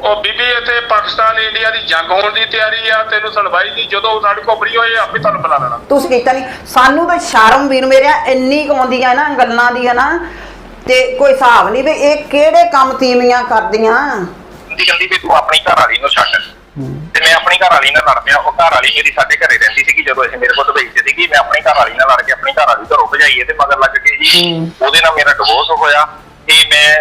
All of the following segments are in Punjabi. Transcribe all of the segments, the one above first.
ਉਹ ਬੀਬੀ ਇੱਥੇ ਪਾਕਿਸਤਾਨ ਇੰਡੀਆ ਦੀ ਜੰਗ ਹੋਣ ਦੀ ਤਿਆਰੀ ਆ ਤੈਨੂੰ ਸੁਣਵਾਈ ਦੀ ਜਦੋਂ ਸਾਡੇ ਕੋਲ ਫਰੀ ਹੋਏ ਆਪੇ ਤੁਹਾਨੂੰ ਬੁਲਾ ਲੈਣਾ। ਤੁਸੀਂ ਕੀਤਾ ਨਹੀਂ। ਸਾਨੂੰ ਤਾਂ ਸ਼ਰਮ ਵੀਰ ਮੇਰਿਆ ਇੰਨੀ ਕੁ ਆਉਂਦੀ ਆ ਨਾ ਗੱਲਾਂ ਦੀ ਆ ਨਾ ਤੇ ਕੋਈ ਹਿਸਾਬ ਨਹੀਂ ਵੀ ਇਹ ਕਿਹੜੇ ਕੰਮ ਤੀਵੀਆਂ ਕਰਦੀਆਂ। ਦੀ ਕਹਿੰਦੀ ਵੀ ਤੂੰ ਆਪਣੀ ਘਰ ਵਾਲੀ ਨੂੰ ਛੱਡ। ਤੇ ਮੈਂ ਆਪਣੀ ਘਰ ਵਾਲੀ ਨਾਲ ਲੜ ਪਿਆ ਉਹ ਘਰ ਵਾਲੀ ਮੇਰੀ ਸਾਡੇ ਘਰੇ ਰਹਿੰਦੀ ਸੀਗੀ ਜਦੋਂ ਇਹ ਮੇਰੇ ਕੋਲ ਦੁਬਈ 'ਚ ਸੀਗੀ ਮੈਂ ਆਪਣੀ ਘਰ ਵਾਲੀ ਨਾਲ ਲੜ ਕੇ ਆਪਣੀ ਘਰ ਵਾਲੀ ਘਰੋਂ ਭਜਾਈਏ ਤੇ ਮਗਰ ਲੱਗ ਕੇ ਜੀ ਉਹਦੇ ਨਾਲ ਮੇਰਾ ਡਿਵੋਰਸ ਹੋਇਆ। ਤੇ ਮੈਂ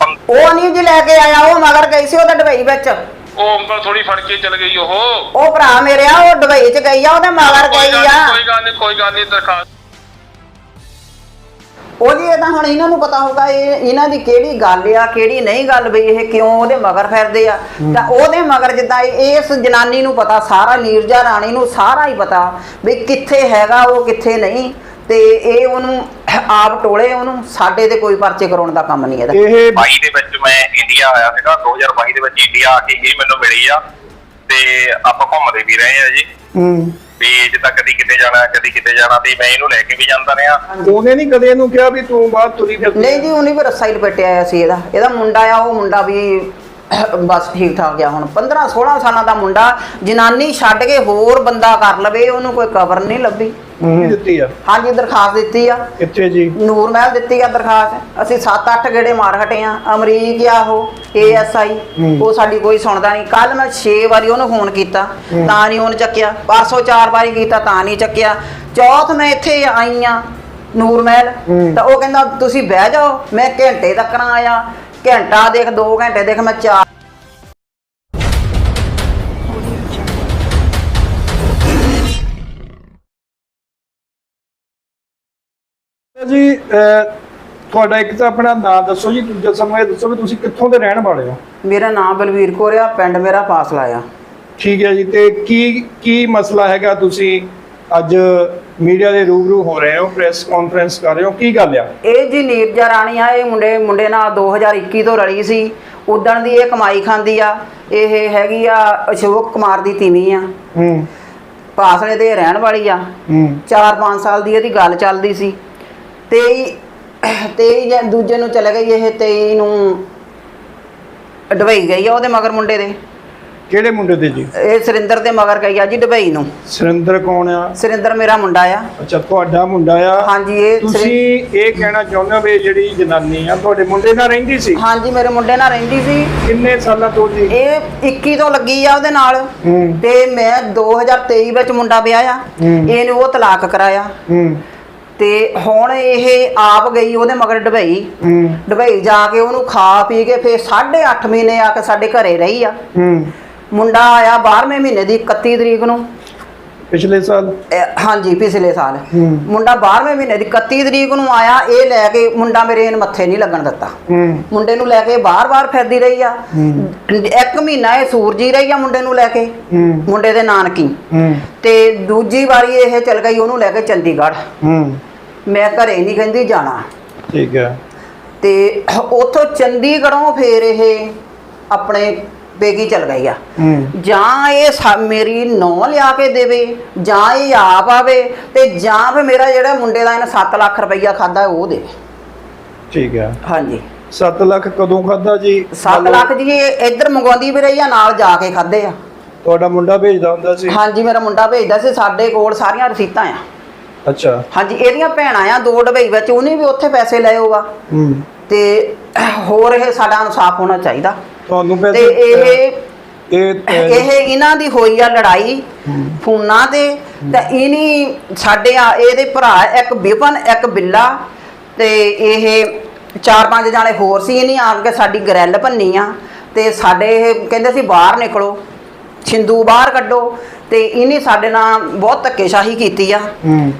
ਉਹ ਨਹੀਂ ਜੀ ਲੈ ਕੇ ਆਇਆ ਉਹ ਮਗਰ ਗਈ ਸੀ ਉਹਦਾ ਡਬਈ ਵਿੱਚ। ਉਹ ਉਂਗਲ ਥੋੜੀ ਫੜ ਕੇ ਚਲ ਗਈ ਉਹ। ਉਹ ਭਰਾ ਮੇਰੇ ਆ ਉਹ ਡਬਈ ਚ ਗਈ ਆ ਉਹਦੇ ਮਗਰ ਕੋਈ ਗਈ ਆ। ਨੀ, ਕੋਈ ਗੱਲ ਨਹੀਂ ਕੋਈ ਗੱਲ ਨਹੀਂ ਦਰਖਾਸਤ। ਉਹ ਜੀ ਇਹ ਤਾਂ ਹੁਣ ਇਹਨਾਂ ਨੂੰ ਪਤਾ ਹੋਊਗਾ ਇਹ ਇਹਨਾਂ ਦੀ ਕਿਹੜੀ ਗੱਲ ਆ ਕਿਹੜੀ ਨਹੀਂ ਗੱਲ ਵੀ ਇਹ ਕਿਉਂ ਉਹਦੇ ਮਗਰ ਫਿਰਦੇ ਆ। ਤਾਂ ਉਹਦੇ ਮਗਰ ਜਿੱਦਾਂ ਇਹ- ਇਸ ਜਨਾਨੀ ਨੂੰ ਪਤਾ ਸਾਰਾ ਨੀਰਜਾ ਰਾਣੀ ਨੂੰ ਸਾਰਾ ਹੀ ਪਤਾ ਵੀ ਕਿੱਥੇ ਹੈਗਾ ਉਹ ਕਿੱਥੇ ਨਹੀਂ। ਤੇ ਇਹ ਉਹਨੂੰ ਆਪ ਟੋਲੇ ਉਹਨੂੰ ਸਾਡੇ ਤੇ ਕੋਈ ਪਰਚੇ ਕਰਾਉਣ ਦਾ ਕੰਮ ਨਹੀਂ ਇਹਦਾ। ਇਹ 22 ਦੇ ਵਿੱਚ ਮੈਂ ਇੰਡੀਆ ਆਇਆ ਸੀਗਾ 2022 ਦੇ ਵਿੱਚ ਇੰਡੀਆ ਆ ਕੇ ਇਹ ਮੈਨੂੰ ਮਿਲੀ ਆ। ਤੇ ਆਪਾਂ ਘੁੰਮਦੇ ਵੀ ਰਹੇ ਆ ਜੀ। ਹੂੰ। ਵੀ ਜਿੱਦਾਂ ਕਦੀ ਕਿਤੇ ਜਾਣਾ ਕਦੀ ਕਿਤੇ ਜਾਣਾ ਤੇ ਮੈਂ ਇਹਨੂੰ ਲੈ ਕੇ ਵੀ ਜਾਂਦਾ ਰਿਹਾ। ਉਹਨੇ ਨਹੀਂ ਕਦੇ ਇਹਨੂੰ ਕਿਹਾ ਵੀ ਤੂੰ ਬਾਹਰ ਤੁਰੀ ਫਿਰਦੀ ਨਹੀਂ ਜੀ ਉਹਨੇ ਵੀ ਰੱਸਾ ਹੀ ਲਪੇਟਿਆ ਆਇਆ ਸੀ ਇਹਦਾ। ਇਹਦਾ ਮੁੰਡਾ ਆ ਉਹ ਮੁੰਡਾ ਵੀ ਬਸ ਠੀਕ ਠਾਕ ਗਿਆ ਹੁਣ। 15 16 ਸਾਲਾਂ ਦਾ ਮੁੰਡਾ ਜਨਾਨੀ ਛੱਡ ਕੇ ਹੋਰ ਬੰਦਾ ਕਰ ਲਵੇ ਉਹਨੂੰ ਕੋਈ ਕਬਰ ਨਹੀਂ ਲੱਭੀ। ਕੀ ਦਿੱਤੀ ਆ? ਹਾਂਜੀ ਦਰਖਾਸਤ ਦਿੱਤੀ ਆ। ਕਿੱਥੇ ਜੀ? ਨੂਰ ਮਹਿਲ ਦਿੱਤੀ ਆ ਦਰਖਾਸਤ। ਅਸੀਂ 7-8 ਗੇੜੇ ਮਾਰ ਹਟੇ ਆ। ਅਮਰੀਕ ਆ ਉਹ ਏਐਸਆਈ। ਉਹ ਸਾਡੀ ਕੋਈ ਸੁਣਦਾ ਨਹੀਂ। ਕੱਲ ਮੈਂ 6 ਵਾਰੀ ਉਹਨੂੰ ਫੋਨ ਕੀਤਾ। ਤਾਂ ਨਹੀਂ ਉਹਨੇ ਚੱਕਿਆ। ਪਰਸੋਂ 4 ਵਾਰੀ ਕੀਤਾ ਤਾਂ ਨਹੀਂ ਚੱਕਿਆ। ਚੌਥ ਮੈਂ ਇੱਥੇ ਆਈ ਆ ਨੂਰ ਮਹਿਲ। ਤਾਂ ਉਹ ਕਹਿੰਦਾ ਤੁਸੀਂ ਬਹਿ ਜਾਓ। ਮੈਂ ਘੰਟੇ ਤੱਕ ਨਾ ਆਇਆ। ਘੰਟਾ ਦੇਖ 2 ਘੰਟੇ ਦੇਖ ਮੈਂ 4 ਜੀ ਅਹ, ਤੁਹਾਡਾ ਇੱਕ ਤਾਂ ਆਪਣਾ ਨਾਮ ਦੱਸੋ ਜੀ ਦੂਜਾ ਸਾਨੂੰ ਇਹ ਦੱਸੋ ਵੀ ਤੁਸੀਂ ਕਿੱਥੋਂ ਦੇ ਰਹਿਣ ਵਾਲੇ ਹੋ? ਮੇਰਾ ਨਾਮ ਬਲਵੀਰ ਕੌਰ ਆ ਪਿੰਡ ਮੇਰਾ ਫਾਸਲਾ ਆ। ਠੀਕ ਹੈ ਜੀ ਤੇ ਕੀ ਕੀ ਮਸਲਾ ਹੈਗਾ ਤੁਸੀਂ? ਅੱਜ ਮੀਡੀਆ ਦੇ ਰੂਬਰੂ ਹੋ ਰਹੇ ਹੋ ਪ੍ਰੈਸ ਕਾਨਫਰੰਸ ਕਰ ਰਹੇ ਹੋ ਕੀ ਗੱਲ ਆ? ਇਹ ਜੀ ਨੀਰਜਾ ਰਾਣੀ ਆ ਇਹ ਮੁੰਡੇ ਮੁੰਡੇ ਨਾਲ 2021 ਤੋਂ ਰਲੀ ਸੀ। ਉਦਣ ਦੀ ਇਹ ਕਮਾਈ ਖਾਂਦੀ ਆ ਇਹ ਹੈਗੀ ਆ ਅਸ਼ੋਕ ਕੁਮਾਰ ਦੀ ਤੀਵੀਂ ਆ। ਹੂੰ। ਪਾਸਲੇ ਦੇ ਰਹਿਣ ਵਾਲੀ ਆ। ਹੂੰ। 4-5 ਸਾਲ ਦੀ ਇਹਦੀ ਗੱਲ ਚੱਲਦੀ ਸੀ। 23 23 ਜਾਂ ਦੂਜੇ ਨੂੰ ਚਲੇ ਗਈ ਇਹ 23 ਨੂੰ ਡਬਈ ਗਈ ਆ ਉਹਦੇ ਮਗਰ ਮੁੰਡੇ ਦੇ। ਕਿਹੜੇ ਮੁੰਡੇ ਦੇ ਜੀ? ਇਹ ਸੁਰਿੰਦਰ ਦੇ ਮਗਰ ਗਈ ਆ ਜੀ ਡਬਈ ਨੂੰ। ਸੁਰਿੰਦਰ ਕੌਣ ਆ? ਸੁਰਿੰਦਰ ਮੇਰਾ ਮੁੰਡਾ ਆ। ਅੱਛਾ ਤੁਹਾਡਾ ਮੁੰਡਾ ਆ? ਹਾਂਜੀ ਇਹ ਤੁਸੀਂ ਇਹ ਕਹਿਣਾ ਚਾਹੁੰਦੇ ਹੋ ਵੀ ਜਿਹੜੀ ਜਨਾਨੀ ਆ ਤੁਹਾਡੇ ਮੁੰਡੇ ਨਾਲ ਰਹਿੰਦੀ ਸੀ? ਹਾਂਜੀ ਮੇਰੇ ਮੁੰਡੇ ਨਾਲ ਰਹਿੰਦੀ ਸੀ। ਕਿੰਨੇ ਸਾਲਾਂ ਤੋਂ ਜੀ? ਇਹ 21 ਤੋਂ ਲੱਗੀ ਆ ਉਹਦੇ ਨਾਲ। ਹੂੰ। ਤੇ ਮੈਂ 2023 ਵਿੱਚ ਮੁੰਡਾ ਵਿਆਹਿਆ। ਹੂੰ। ਇਹਨੂੰ ਉਹ ਤਲਾਕ ਕਰਾਇਆ। ਹੂੰ। ਤੇ ਹੁਣ ਇਹ ਆਪ ਗਈ ਉਹਦੇ ਮਗਰ ਡਬਈ ਹੂੰ। ਡਬਈ ਜਾ ਕੇ ਉਹਨੂੰ ਖਾ ਪੀ ਕੇ ਫੇਰ 8.5 ਮਹੀਨੇ ਆ ਕੇ ਸਾਡੇ ਘਰੇ ਰਹੀ ਆ। ਹੂੰ। ਮੁੰਡਾ ਆਇਆ 12ਵੇਂ ਮਹੀਨੇ ਦੀ 31 ਤਰੀਕ ਨੂੰ। ਪਿਛਲੇ ਸਾਲ? ਇਹ ਹਾਂਜੀ ਪਿਛਲੇ ਸਾਲ। ਮੁੰਡਾ 12ਵੇਂ ਮਹੀਨੇ ਦੀ 31 ਤਰੀਕ ਨੂੰ ਆਇਆ ਇਹ ਲੈ ਕੇ ਮੁੰਡਾ ਮੇਰੇ ਇਹਨ ਮੱਥੇ ਨਹੀਂ ਲੱਗਣ ਦਿੱਤਾ। ਹੂੰ। ਮੁੰਡੇ ਨੂੰ ਲੈ ਕੇ ਬਾਰ-ਬਾਰ ਫਿਰਦੀ ਰਹੀ ਆ। ਇੱਕ ਮਹੀਨਾ ਇਹ ਸੂਰਜੀ ਰਹੀ ਆ ਮੁੰਡੇ ਨੂੰ ਲੈ ਕੇ। ਹੂੰ। ਮੁੰਡੇ ਦੇ ਨਾਨਕੀ। ਹੂੰ। ਤੇ ਦੂਜੀ ਵਾਰੀ ਇਹ ਚਲ ਗਈ ਉਹਨੂੰ ਲੈ ਕੇ ਚੰਡੀਗੜ੍ਹ। ਹੂੰ। ਮੈਂ ਘਰੇ ਨਹੀਂ ਕਹਿੰਦੀ ਜਾਣਾ। ਠੀਕ ਹੈ ਤੇ ਉੱਥੋਂ ਚੰਡੀਗੜ੍ਹੋਂ ਫੇਰ ਇਹ ਆਪਣੇ ਬੇਗੀ ਚਲ ਗਈ ਆ। ਜਾਂ ਇਹ ਸਾ- ਮੇਰੀ ਨੌ ਲਿਆ ਕੇ ਦੇਵੇ ਜਾਂ ਇਹ ਆਪ ਆਵੇ ਤੇ ਜਾਂ ਫੇ ਮੇਰਾ ਜਿਹੜਾ ਮੁੰਡੇ ਦਾ ਇਹਨੇ 7 ਲੱਖ ਰੁਪਈਆ ਖਾਦਾ ਉਹ ਦੇਵੇ ਠੀਕ ਹੈ ਹਾਂਜੀ। 7 ਲੱਖ ਕਦੋਂ ਖਾਦਾ ਜੀ? 7 ਲੱਖ ਜੀ ਇਹ ਇੱਧਰ ਮੰਗਵਾਉਂਦੀ ਵੀ ਰਹੀ ਆ ਨਾਲ ਜਾ ਕੇ ਖਾਦੇ ਆ। ਤੁਹਾਡਾ ਮੁੰਡਾ ਭੇਜਦਾ ਹੁੰਦਾ ਸੀ? ਹਾਂਜੀ ਮੇਰਾ ਮੁੰਡਾ ਭੇਜਦਾ ਸੀ ਸਾਡੇ ਕੋਲ ਸਾਰੀਆਂ ਰਸੀਤਾਂ ਆ। ਅੱਛਾ। ਹਾਂਜੀ ਇਹਦੀਆਂ ਭੈਣਾਂ ਆ ਦੋ ਡਬਈ ਵਿੱਚ ਉਹਨੇ ਵੀ ਉੱਥੇ ਪੈਸੇ ਲਏ ਹੋਗਾ ਹੂੰ। ਤੇ ਹੋਰ ਇਹ ਸਾਡਾ ਇਨਸਾਫ ਹੋਣਾ ਚਾਹੀਦਾ। ਤੁਹਾਨੂੰ ਤੇ ਪੈਸੇ ਇਹ ਇਹ ਇਹ ਇਹਨਾਂ ਦੀ ਹੋਈ ਆ ਲੜਾਈ ਫੋਨਾਂ ਤੇ ਤੇ ਇਨੀ ਸਾਡੇ ਆ ਇਹਦੇ ਭਰਾ ਇੱਕ ਵਿਪਨ ਇੱਕ ਬਿੱਲਾ। ਤੇ ਇਹ ਚਾਰ ਪੰਜ ਜਾਣੇ ਹੋਰ ਸੀ ਇਨੀ ਆ ਕੇ ਸਾਡੀ ਗਰੈਲ ਭੰਨੀ ਆ। ਤੇ ਸਾਡੇ ਇਹ ਕਹਿੰਦੇ ਸੀ ਬਾਹਰ ਨਿਕਲੋ। ਛਿੰਦੂ ਬਾਹਰ ਕੱਢੋ। ਤੇ ਇਨੀ ਸਾਡੇ ਨਾਲ ਬਹੁਤ ਧੱਕੇਸ਼ਾਹੀ ਕੀਤੀ ਆ।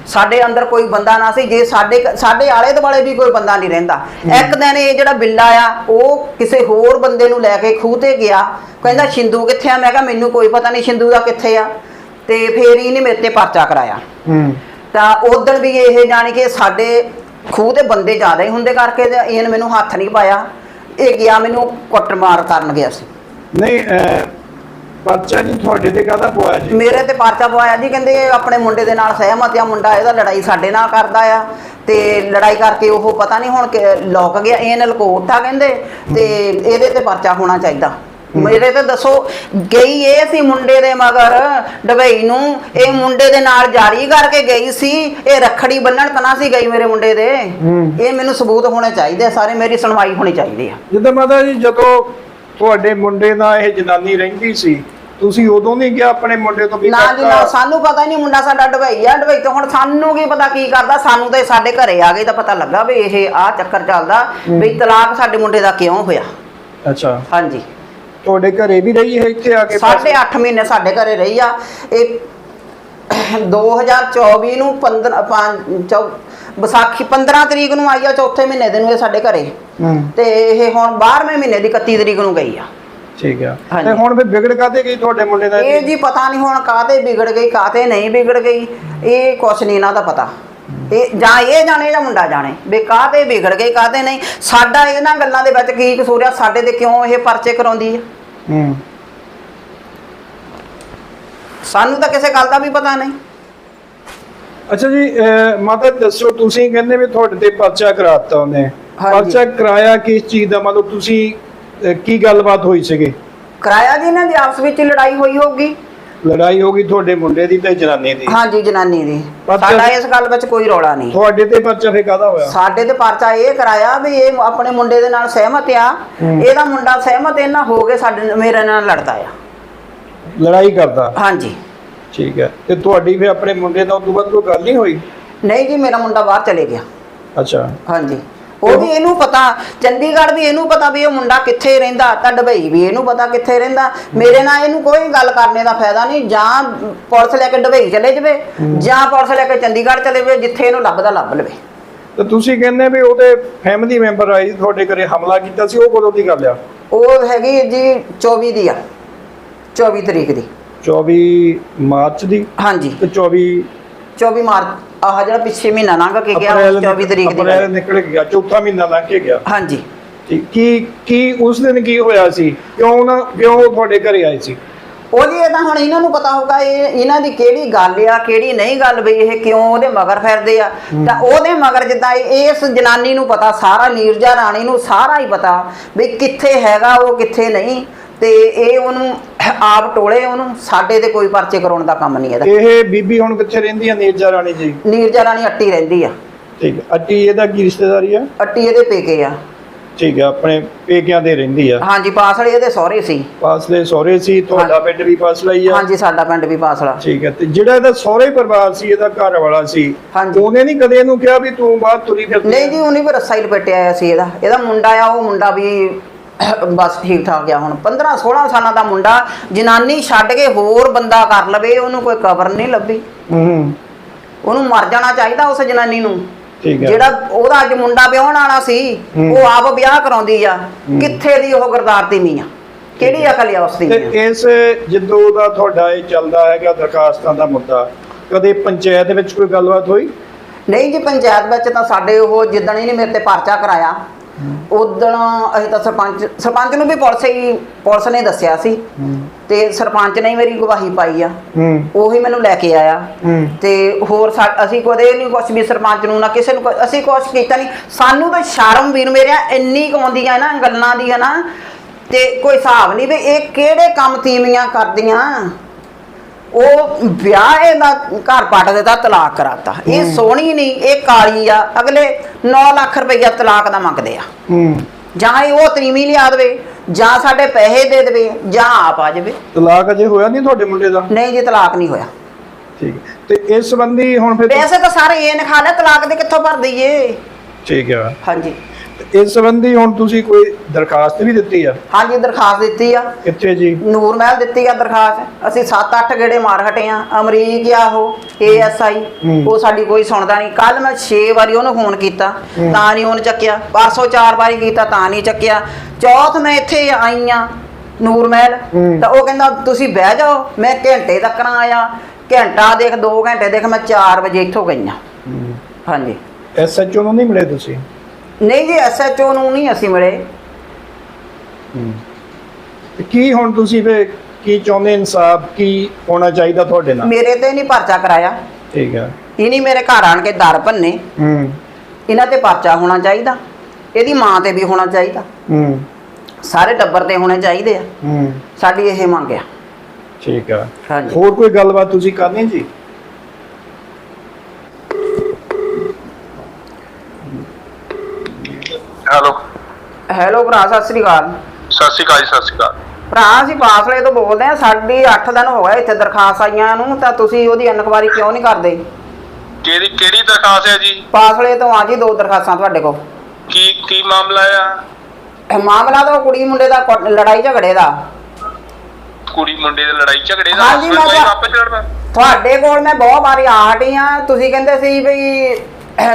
ਸਾਡੇ ਅੰਦਰ ਕੋਈ ਬੰਦਾ ਨਾ ਸੀ ਜੇ ਸਾਡੇ ਸਾਡੇ ਆਲੇ ਦੁਆਲੇ ਵੀ ਕੋਈ ਬੰਦਾ ਨਹੀਂ ਰਹਿੰਦਾ। ਇੱਕ ਦਿਨ ਇਹ ਜਿਹੜਾ ਬਿੱਲਾ ਆ ਉਹ ਕਿਸੇ ਹੋਰ ਬੰਦੇ ਨੂੰ ਲੈ ਕੇ ਖੂਹ ਤੇ ਗਿਆ। ਕਹਿੰਦਾ ਸ਼ਿੰਦੂ ਕਿੱਥੇ ਆ? ਮੈਂ ਕਿਹਾ ਮੈਨੂੰ ਕੋਈ ਪਤਾ ਨਹੀਂ ਸ਼ਿੰਦੂ ਦਾ ਕਿੱਥੇ ਆ। ਤੇ ਫੇਰ ਇਹਨੇ ਮੇਰੇ ਤੇ ਪਰਚਾ ਕਰਾਇਆ। ਤਾਂ ਉਦੋਂ ਵੀ ਇਹ ਜਾਣੀ ਕਿ ਸਾਡੇ ਖੂਹ ਤੇ ਬੰਦੇ ਜ਼ਿਆਦਾ ਹੀ ਹੁੰਦੇ ਕਰਕੇ ਇਹਨੇ ਮੈਨੂੰ ਹੱਥ ਨਹੀਂ ਪਾਇਆ। ਇਹ ਗਿਆ ਮੈਨੂੰ ਕੁੱਟਮਾਰ ਕਰਨ ਗਿਆ ਸੀ। ਨਹੀਂ ਪਰਚਾ ਨਹੀਂ ਤੁਹਾਡੇ ਤੇ ਕਾਹਦਾ ਪਵਾਇਆ ਜੀ? ਮੇਰੇ ਤੇ ਪਰਚਾ ਪਵਾਇਆ ਜੀ ਕਹਿੰਦੇ ਇਹ ਆਪਣੇ ਮੁੰਡੇ ਦੇ ਨਾਲ ਸਹਿਮਤ ਆ ਮੁੰਡਾ ਇਹਦਾ ਲੜਾਈ ਸਾਡੇ ਨਾਲ ਕਰਦਾ ਆ। ਤੇ ਲੜਾਈ ਕਰਕੇ ਉਹ ਪਤਾ ਨਹੀਂ ਹੁਣ ਕਿ ਲੁਕ ਗਿਆ ਇਹਨੇ ਲਕੋਟਾ ਕਹਿੰਦੇ ਤੇ ਇਹਦੇ ਤੇ ਪਰਚਾ ਹੋਣਾ ਚਾਹੀਦਾ। ਮੇਰੇ ਤੇ ਦੱਸੋ ਗਈ ਇਹ ਸੀ ਮੁੰਡੇ ਦੇ ਮਗਰ ਡਬਈ ਨੂੰ? ਇਹ ਮੁੰਡੇ ਦੇ ਨਾਲ ਜਾਰੀ ਕਰਕੇ ਗਈ ਸੀ ਇਹ ਰੱਖੜੀ ਬੰਨਣ ਤਨਾ ਸੀ ਗਈ ਮੇਰੇ ਮੁੰਡੇ ਦੇ। ਹੂੰ। ਇਹ ਮੈਨੂੰ ਸਬੂਤ ਹੋਣੇ ਚਾਹੀਦੇ ਆ, ਸਾਰੇ ਮੇਰੀ ਸੁਣਵਾਈ ਹੋਣੀ ਚਾਹੀਦੀ ਆ। ਜਿੱਦਾਂ ਮਾਤਾ ਜੀ ਜਦੋਂ ਤੁਹਾਡੇ ਮੁੰਡੇ ਨਾਲ ਇਹ ਜਨਾਨੀ ਰਹਿੰਦੀ ਸੀ। ਤੁਸੀਂ ਉਦੋਂ ਨਹੀਂ ਗਿਆ ਆਪਣੇ ਮੁੰਡੇ ਤੋਂ ਵੀ ਨਾ ਜੀ ਨਾ ਸਾਨੂੰ ਪਤਾ ਨਹੀਂ ਮੁੰਡਾ ਸਾਡਾ ਡਬਈ ਆ ਡਬਈ ਤੋਂ ਹੁਣ ਸਾਨੂੰ ਕੀ ਪਤਾ ਕੀ ਕਰਦਾ ਸਾਨੂੰ ਤਾਂ ਇਹ ਸਾਡੇ ਘਰੇ ਆ ਗਏ ਤਾਂ ਪਤਾ ਲੱਗਾ ਵੀ ਇਹ ਆ ਚੱਕਰ ਚੱਲਦਾ ਵੀ ਤਲਾਕ ਸਾਡੇ ਮੁੰਡੇ ਦਾ ਕਿਉਂ ਹੋਇਆ। ਅੱਛਾ। ਹਾਂਜੀ। ਤੁਹਾਡੇ ਘਰੇ ਵੀ ਰਹੀ ਹੈ ਇੱਥੇ ਆ ਕੇ ਸਾਢੇ 8 ਮਹੀਨੇ ਸਾਡੇ ਘਰੇ ਰਹੀ ਆ। ਇਹ 2024 ਨੂੰ 15 ਪੰਜ- ਚੌ- ਵਿਸਾਖੀ 15 ਤਰੀਕ ਨੂੰ ਆਈ ਆ ਚੌਥੇ ਮਹੀਨੇ ਦੇ ਨੂੰ ਇਹ ਸਾਡੇ ਘਰੇ। ਹੂੰ। ਤੇ ਇਹ ਹੁਣ 12ਵੇਂ ਮਹੀਨੇ ਦੀ 31 ਤਰੀਕ ਨੂੰ ਗਈ ਆ। ਠੀਕ ਆ। ਹਾਂਜੀ। ਤੇ ਹੁਣ ਫਿਰ ਵਿਗੜ ਕਾਤੇ ਗਈ ਤੁਹਾਡੇ ਮੁੰਡੇ ਦਾ ਇਹ ਜੀ? ਪਤਾ ਨਹੀਂ ਹੁਣ ਕਾਤੇ ਵਿਗੜ ਗਈ ਕਾਤੇ ਨਹੀਂ ਵਿਗੜ ਗਈ ਇਹ ਕੁਛ ਨਹੀਂ ਇਹਨਾਂ ਦਾ ਪਤਾ। ਇਹ ਜਾਂ ਇਹ ਜਾਣੇ ਜਾਂ ਮੁੰਡਾ ਜਾਣੇ ਵੀ ਕਾਤੇ ਵਿਗੜ ਗਈ ਕਾਤੇ ਨਹੀਂ। ਸਾਡਾ ਇਹਨਾਂ ਗੱਲਾਂ ਦੇ ਵਿੱਚ ਕੀ ਕਸੂਰ ਆ? ਸਾਡੇ ਤੇ ਕਿਉਂ ਇਹ ਪਰਚੇ ਕਰਾਉਂਦੀ ਆ? ਹੂੰ। ਸਾਨੂੰ ਤਾਂ ਕਿਸੇ ਗੱਲ ਦਾ ਵੀ ਪਤਾ ਨਹੀਂ। ਅੱਛਾ ਜੀ ਮਾਤਾ ਦੱਸੋ ਤੁਸੀਂ ਕਹਿੰਦੇ ਵੀ ਤੁਹਾਡੇ ਤੇ ਪਰਚਾ ਕਰਾਤਾ ਉਹਨੇ। ਪਰਚਾ ਕਰਾਇਆ ਕਿਸ ਚੀਜ਼ ਦਾ? ਮਤਲਬ ਤੁਸੀਂ ਕੀ ਗੱਲਬਾਤ ਹੋਈ ਸੀਗੀ? ਕਰਾਇਆ ਜੀ ਇਹਨਾਂ ਦੀ ਆਪਸ ਵਿੱਚ ਲੜਾਈ ਹੋਈ ਹੋਊਗੀ। ਲੜਾਈ ਹੋ ਗਈ ਤੁਹਾਡੇ ਮੁੰਡੇ ਦੀ ਤੇ ਜਨਾਨੀ ਦੀ? ਹਾਂਜੀ ਜਨਾਨੀ ਦੀ। ਸਾਡਾ ਇਸ ਗੱਲ ਵਿੱਚ ਕੋਈ ਰੌਲਾ ਨਹੀਂ। ਤੁਹਾਡੇ ਤੇ ਪਰਚਾ ਫੇ ਕਾਦਾ ਹੋਇਆ? ਸਾਡੇ ਤੇ ਪਰਚਾ ਇਹ ਕਰਾਇਆ ਵੀ ਇਹ ਆਪਣੇ ਮੁੰਡੇ ਦੇ ਨਾਲ ਸਹਿਮਤ ਆ। ਇਹਦਾ ਮੁੰਡਾ ਸਹਿਮਤ ਇਹਨਾਂ ਹੋ ਕੇ ਸਾਡੇ ਮੇਰੇ ਨਾਲ ਲੜਦਾ ਆ। ਲੜਾਈ ਕਰਦਾ? ਹਾਂਜੀ। ਠੀਕ ਹੈ। ਤੇ ਤੁਹਾਡੀ ਫੇ ਆਪਣੇ ਮੁੰਡੇ ਨਾਲ ਉਦੋਂ ਬਾਅਦ ਕੋਈ ਗੱਲ ਨਹੀਂ ਹੋਈ? ਨਹੀਂ ਜੀ ਮੇਰਾ ਮੁੰਡਾ ਬਾਹਰ ਚਲੇ ਗਿਆ। ਅੱਛਾ। ਹਾਂਜੀ। ਉਹ ਵੀ ਇਹਨੂੰ ਪਤਾ ਚੰਡੀਗੜ੍ਹ ਵੀ ਇਹਨੂੰ ਪਤਾ ਵੀ ਇਹ ਮੁੰਡਾ ਕਿੱਥੇ ਰਹਿੰਦਾ ਤਾਂ ਦੁਬਈ ਵੀ ਇਹਨੂੰ ਪਤਾ ਕਿੱਥੇ ਰਹਿੰਦਾ। ਮੇਰੇ ਨਾਲ ਇਹਨੂੰ ਕੋਈ ਗੱਲ ਕਰਨੇ ਦਾ ਫਾਇਦਾ ਨਹੀਂ ਜਾਂ ਪੁਲਿਸ ਲੈ ਕੇ ਦੁਬਈ ਚਲੇ ਜਾਵੇ ਜਾਂ ਪੁਲਿਸ ਲੈ ਕੇ ਚੰਡੀਗੜ੍ਹ ਚਲੇ ਜਾਵੇ ਜਿੱਥੇ ਇਹਨੂੰ ਲੱਭਦਾ ਲੱਭ ਲਵੇ। ਤੇ ਤੁਸੀਂ ਕਹਿੰਦੇ ਵੀ ਉਹਦੇ ਫੈਮਿਲੀ ਮੈਂਬਰ ਸੀ ਤੁਹਾਡੇ ਘਰੇ ਹਮਲਾ ਕੀਤਾ ਸੀ ਉਹ ਕਦੋਂ ਦੀ ਗੱਲ ਆ? ਉਹ ਹੈਗੀ ਜੀ 24 ਦੀ ਆ 24 ਤਰੀਕ ਦੀ। 24 ਮਾਰਚ ਦੀ ਹਾਂਜੀ। ਤੇ 24 24 ਮਾਰਚ ਆਹ ਜਿਹੜਾ ਪਿੱਛੇ ਮਹੀਨਾ ਲੰਘ ਕੇ ਗਿਆ ਅਪ੍ਰੈਲ 24 ਤਰੀਕ ਦੀ ਅਪ੍ਰੈਲ। ਨਿਕਲ ਗਿਆ ਚੌਥਾ ਮਹੀਨਾ ਲੰਘ ਕੇ ਗਿਆ। ਹਾਂਜੀ। ਠੀਕ ਕੀ ਕੀ ਉਸ ਦਿਨ ਕੀ ਹੋਇਆ ਸੀ? ਕਿਉਂ ਨਾ ਕਿਉਂ ਉਹ ਤੁਹਾਡੇ ਘਰੇ ਆਏ ਸੀ? ਉਹ ਜੀ ਇਹ ਤਾਂ ਹੁਣ ਇਹਨਾਂ ਨੂੰ ਪਤਾ ਹੋਊਗਾ ਇਹ ਇਹਨਾਂ ਦੀ ਕਿਹੜੀ ਗੱਲ ਆ ਕਿਹੜੀ ਨਹੀਂ ਗੱਲ ਵੀ ਇਹ ਕਿਉਂ ਉਹਦੇ ਮਗਰ ਫਿਰਦੇ ਆ? ਤਾਂ ਉਹਦੇ ਮਗਰ ਜਿੱਦਾਂ ਇਹ- ਇਸ ਜਨਾਨੀ ਨੂੰ ਪਤਾ ਸਾਰਾ ਨੀਰਜਾ ਰਾਣੀ ਨੂੰ ਸਾਰਾ ਹੀ ਪਤਾ ਵੀ ਕਿੱਥੇ ਹੈਗਾ ਉਹ ਕਿੱਥੇ ਨਹੀਂ। ਤੇ ਇਹ ਉਹਨੂੰ ਆਪ ਟੋਲੇ ਉਹਨੂੰ ਸਾਡੇ ਤੇ ਕੋਈ ਪਰਚੇ ਕਰਾਉਣ ਦਾ ਕੰਮ ਨਹੀਂ ਇਹਦਾ। ਇਹ ਬੀਬੀ ਹੁਣ ਕਿੱਥੇ ਰਹਿੰਦੀ ਆ ਨੀਰਜਾ ਰਾਣੀ ਜੀ? ਨੀਰਜਾ ਰਾਣੀ ਅੱਟੀ ਰਹਿੰਦੀ ਆ। ਠੀਕ ਹੈ ਅੱਟੀ ਇਹਦਾ ਕੀ ਰਿਸ਼ਤੇਦਾਰੀ ਆ? ਅੱਟੀ ਇਹਦੇ ਪੇਕੇ ਆ। ਠੀਕ ਹੈ ਆਪਣੇ ਪੇਕਿਆਂ ਦੇ ਰਹਿੰਦੀ ਆ। ਹਾਂਜੀ ਪਾਸਲੇ ਇਹਦੇ ਸਹੁਰੇ ਸੀ। ਪਾਸਲੇ ਸਹੁਰੇ ਸੀ ਤੁਹਾਡਾ। ਪਿੰਡ ਵੀ ਪਾਸਲਾ ਹੀ ਆ। ਹਾਂਜੀ ਸਾਡਾ ਪਿੰਡ ਵੀ ਪਾਸਲਾ। ਠੀਕ ਹੈ ਤੇ ਜਿਹੜਾ ਇਹਦਾ ਸਹੁਰੇ ਪਰਿਵਾਰ ਸੀ ਇਹਦਾ ਘਰ ਵਾਲਾ ਸੀ। ਉਹਨੇ ਨਹੀਂ ਕਦੇ ਇਹਨੂੰ ਕਿਹਾ ਵੀ ਤੂੰ ਬਾਹਰ ਤੁਰੀ ਫਿਰਦੀ ਨਹੀਂ ਜੀ ਉਹਨੇ ਵੀ ਰੱਸਾ ਹੀ ਲਪੇਟਿਆ ਆਇਆ ਸੀ ਇਹਦਾ। ਇਹਦਾ ਮੁੰਡਾ ਆ ਉਹ ਮੁੰਡਾ ਵੀ ਬਸ ਠੀਕ ਠਾਕ ਗਿਆ ਹੁਣ। 15 16 ਸਾਲਾਂ ਦਾ ਮੁੰਡਾ ਜਨਾਨੀ ਛੱਡ ਕੇ ਹੋਰ ਬੰਦਾ ਕਰ ਲਵੇ ਉਹਨੂੰ ਕੋਈ ਕਬਰ ਨਹੀਂ ਲੱਭੀ। ਹੂੰ। ਉਹਨੂੰ ਮਰ ਜਾਣਾ ਚਾਹੀਦਾ ਉਸ ਜਨਾਨੀ ਨੂੰ। ਠੀਕ ਹੈ ਜਿਹੜਾ ਉਹਦਾ ਅੱਜ ਮੁੰਡਾ ਵਿਆਹਣ ਵਾਲਾ ਸੀ। ਉਹ ਆਪ ਵਿਆਹ ਕਰਾਉਂਦੀ ਆ। ਕਿੱਥੇ ਦੀ ਉਹ ਗਰਦਾਰ ਦੀ ਮੀਆਂ? ਕਿਹੜੀ ਅਕਲ ਆ ਉਸ ਦੀ ਤੇ ਇਸ ਜਦੋਂ ਦਾ ਤੁਹਾਡਾ ਇਹ ਚੱਲਦਾ ਹੈਗਾ ਦਰਖਾਸਤਾਂ ਦਾ ਮੁੱਦਾ ਕਦੇ ਪੰਚਾਇਤ ਵਿੱਚ ਕੋਈ ਗੱਲਬਾਤ ਹੋਈ? ਨਹੀਂ ਜੀ ਪੰਚਾਇਤ ਵਿੱਚ ਤਾਂ ਸਾਡੇ ਉਹ ਜਿੱਦਣ ਹੀ ਨਹੀਂ ਮੇਰੇ ਤੇ ਪਰਚਾ ਕਰਾਇਆ। ਉਦਣ ਅਸੀਂ ਤਾਂ ਸਰਪੰਚ ਸਰਪੰਚ ਨੂੰ ਵੀ ਪੁਲਿਸ ਹੀ ਪੁਲਿਸ ਨੇ ਦੱਸਿਆ ਸੀ। ਤੇ ਸਰਪੰਚ ਨੇ ਹੀ ਮੇਰੀ ਗਵਾਹੀ ਪਾਈ ਆ। ਹੂੰ। ਉਹੀ ਮੈਨੂੰ ਲੈ ਕੇ ਆਇਆ। ਹੂੰ। ਤੇ ਹੋਰ ਸਾ- ਅਸੀਂ ਕਦੇ ਨਹੀਂ ਕੁਛ ਵੀ ਸਰਪੰਚ ਨੂੰ ਨਾ ਕਿਸੇ ਨੂੰ ਅਸੀਂ ਕੁਛ ਕੀਤਾ ਨਹੀਂ। ਸਾਨੂੰ ਤਾਂ ਸ਼ਰਮ ਵੀਰ ਮੇਰਿਆ ਇੰਨੀ ਕੁ ਆਉਂਦੀ ਆ ਨਾ ਗੱਲਾਂ ਦੀ ਆ ਨਾ ਤੇ ਕੋਈ ਹਿਸਾਬ ਨਹੀਂ ਵੀ ਇਹ ਕਿਹੜੇ ਕੰਮ ਤੀਵੀਆਂ ਕਰਦੀਆਂ। ਉਹ ਵਿਆਹ ਇਹਦਾ ਘਰ ਪੱਟ ਦਿੱਤਾ ਤਲਾਕ ਕਰਾਤਾ। ਇਹ ਸੋਹਣੀ ਨਹੀਂ ਇਹ ਕਾਲੀ ਆ। ਅਗਲੇ 9 ਲੱਖ ਰੁਪਈਆ ਤਲਾਕ ਦਾ ਮੰਗਦੇ ਆ। ਹੂੰ। ਜਾਂ ਇਹ ਉਹ ਤਰੀਵੀਂ ਲਿਆ ਦੇਵੇ ਜਾਂ ਸਾਡੇ ਪੈਸੇ ਦੇ ਦੇਵੇ ਜਾਂ ਆਪ ਆ ਜਾਵੇ। ਤਲਾਕ ਅਜੇ ਹੋਇਆ ਨਹੀਂ ਤੁਹਾਡੇ ਮੁੰਡੇ ਦਾ? ਨਹੀਂ ਜੀ ਤਲਾਕ ਨਹੀਂ ਹੋਇਆ। ਠੀਕ। ਤੇ ਇਸ ਸੰਬੰਧੀ ਹੁਣ ਫਿਰ ਪੈਸੇ ਤਾਂ ਸਾਰੇ ਇਹ ਨਿਖਾ ਲੈ ਤਲਾਕ ਦੇ ਕਿੱਥੋਂ ਭਰ ਦਈਏ ਠੀਕ ਹੈ ਹਾਂਜੀ। ਇਸ ਸੰਬੰਧੀ ਹੁਣ ਤੁਸੀਂ ਕੋਈ ਦਰਖਾਸਤ ਵੀ ਦਿੱਤੀ ਆ? ਹਾਂਜੀ ਦਰਖਾਸਤ ਦਿੱਤੀ ਆ। ਕਿੱਥੇ ਜੀ? ਨੂਰ ਮਹਿਲ ਦਿੱਤੀ ਆ ਦਰਖਾਸਤ। ਅਸੀਂ 7-8 ਗੇੜੇ ਮਾਰ ਹਟੇ ਆ। ਅਮਰੀਕ ਆ ਉਹ ਏਐਸਆਈ। ਉਹ ਸਾਡੀ ਕੋਈ ਸੁਣਦਾ ਨਹੀਂ। ਕੱਲ ਮੈਂ 6 ਵਾਰੀ ਉਹਨੂੰ ਫੋਨ ਕੀਤਾ। ਤਾਂ ਨਹੀਂ ਉਹਨੇ ਚੱਕਿਆ। ਪਰਸੋਂ 4 ਵਾਰੀ ਕੀਤਾ ਤਾਂ ਨਹੀਂ ਚੱਕਿਆ। ਚੌਥ ਮੈਂ ਇੱਥੇ ਆਈ ਆ ਨੂਰ ਮਹਿਲ। ਤਾਂ ਉਹ ਕਹਿੰਦਾ ਤੁਸੀਂ ਬਹਿ ਜਾਓ। ਮੈਂ ਘੰਟੇ ਤੱਕ ਆਇਆ। ਘੰਟਾ ਦੇਖ 2 ਘੰਟੇ ਦੇਖ ਮੈਂ 4 ਵਜੇ ਇੱਥੋਂ ਗਈ ਆ। ਹਾਂਜੀ। ਐਸਐਚਓ ਨੂੰ ਨਹੀਂ ਮਿਲੇ ਤੁਸੀਂ? ਨਹੀਂ ਜੀ ਐਸਐਚਓ ਨੂੰ ਨਹੀਂ ਅਸੀਂ ਮਿਲੇ। ਤੇ ਕੀ ਹੁਣ ਤੁਸੀਂ ਫੇ ਕੀ ਚਾਹੁੰਦੇ ਇਨਸਾਫ? ਕੀ ਹੋਣਾ ਚਾਹੀਦਾ ਤੁਹਾਡੇ ਨਾਲ? ਮੇਰੇ ਤੇ ਨਹੀਂ ਪਰਚਾ ਕਰਾਇਆ। ਠੀਕ ਹੈ ਇਹ ਨਹੀਂ ਮੇਰੇ ਘਰ ਆਣ ਕੇ ਦਰ ਭੰਨੇ। ਹੂੰ। ਇਹਨਾਂ ਤੇ ਪਰਚਾ ਹੋਣਾ ਚਾਹੀਦਾ। ਇਹਦੀ ਮਾਂ ਤੇ ਵੀ ਹੋਣਾ ਚਾਹੀਦਾ। ਹੂੰ। ਸਾਰੇ ਟੱਬਰ ਤੇ ਹੋਣੇ ਚਾਹੀਦੇ ਆ। ਹੂੰ। ਸਾਡੀ ਇਹ ਮੰਗ ਆ। ਠੀਕ ਆ। ਹਾਂਜੀ। ਹੋਰ ਕੋਈ ਗੱਲਬਾਤ ਤੁਸੀਂ ਕਰਨੀ ਜੀ? ਹੈਲੋ। ਹੈਲੋ ਭਰਾ ਸਤਿ ਸ੍ਰੀ ਅਕਾਲ। ਸਤਿ ਸ਼੍ਰੀ ਅਕਾਲ ਜੀ ਸਤਿ ਸ਼੍ਰੀ ਅਕਾਲ। ਭਰਾ ਅਸੀਂ ਪਾਸਲੇ ਤੋਂ ਬੋਲਦੇ ਆ ਸਾਡੀ 8 ਦਿਨ ਹੋ ਗਏ ਇੱਥੇ ਦਰਖਾਸਤ ਆਈਆਂ ਨੂੰ ਤਾਂ ਤੁਸੀਂ ਉਹਦੀ ਇਨਕੁਆਰੀ ਕਿਉਂ ਨਹੀਂ ਕਰਦੇ? ਕਿਹੜੀ ਕਿਹੜੀ ਦਰਖਾਸਤ ਹੈ ਜੀ? ਪਾਸਲੇ ਤੋਂ ਆ ਜੀ ਦੋ ਦਰਖਾਸਤਾਂ ਤੁਹਾਡੇ ਕੋਲ। ਕੀ ਕੀ ਮਾਮਲਾ ਆ? ਇਹ ਮਾਮਲਾ ਤਾਂ ਉਹ ਕੁੜੀ ਮੁੰਡੇ ਦਾ ਕੁ- ਲੜਾਈ ਝਗੜੇ ਦਾ। ਕੁੜੀ ਮੁੰਡੇ ਦੀ ਲੜਾਈ ਝਗੜੇ ਦਾ? ਹਾਂਜੀ, ਮੈਂ ਆਪਸ ਲੜਨਾ ਤੁਹਾਡੇ ਕੋਲ ਮੈਂ ਬਹੁਤ ਵਾਰੀ ਆ ਹਟੀ ਆ ਤੁਸੀਂ ਕਹਿੰਦੇ ਸੀ ਵੀ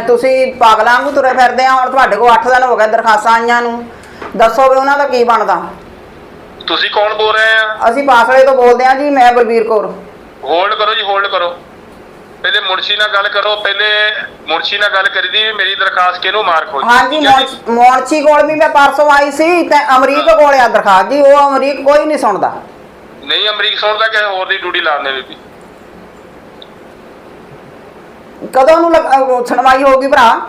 ਤੁਸੀਂ ਪਾਗਲਾਂ ਵਾਂਗੂ ਤੁਰੇ ਫਿਰਦੇ ਆ ਹੁਣ ਤੁਹਾਡੇ ਕੋਲ 8 ਦਿਨ ਹੋ ਗਏ ਦਰਖਾਸਤਾਂ ਆਈਆਂ ਨੂੰ। ਦੱਸੋ ਵੀ ਉਹਨਾਂ ਦਾ ਕੀ ਬਣਦਾ? ਤੁਸੀਂ ਕੌਣ ਬੋਲ ਰਹੇ ਆ? ਅਸੀਂ ਪਾਸਲੇ ਤੋਂ ਬੋਲਦੇ ਆ ਜੀ ਮੈਂ ਬਲਬੀਰ ਕੌਰ। ਹੋਲਡ ਕਰੋ ਜੀ ਹੋਲਡ ਕਰੋ। ਪਹਿਲੇ ਮੁਨਸ਼ੀ ਨਾਲ ਗੱਲ ਕਰੋ ਪਹਿਲੇ ਮੁਨਸ਼ੀ ਨਾਲ ਗੱਲ ਕਰੀ ਦੀ ਮੇਰੀ ਦਰਖਾਸਤ ਕਿਹਨੂੰ ਮਾਰਕ ਹੋਈ ਹਾਂਜੀ ਠੀਕ ਹੈ ਜੀ? ਮੋਨ- ਮੋਨਚੀ ਕੋਲ ਵੀ ਮੈਂ ਪਰਸੋਂ ਆਈ ਸੀ ਤੇ ਅਮਰੀਕ ਕੋਲ ਆ ਦਰਖਾਸਤ ਜੀ ਉਹ ਅਮਰੀਕ ਕੋਈ ਨਹੀਂ ਸੁਣਦਾ। ਨਹੀਂ ਅਮਰੀਕ ਸੁਣਦਾ ਕਿਸੇ ਹੋਰ ਦੀ ਡਿਊਟੀ ਲਾਉਂਦੇ ਬੀਬੀ। ਕਦੋਂ ਨੂੰ ਲੱਗ- ਅਹ ਸੁਣਵਾਈ ਹੋਊਗੀ ਭਰਾ?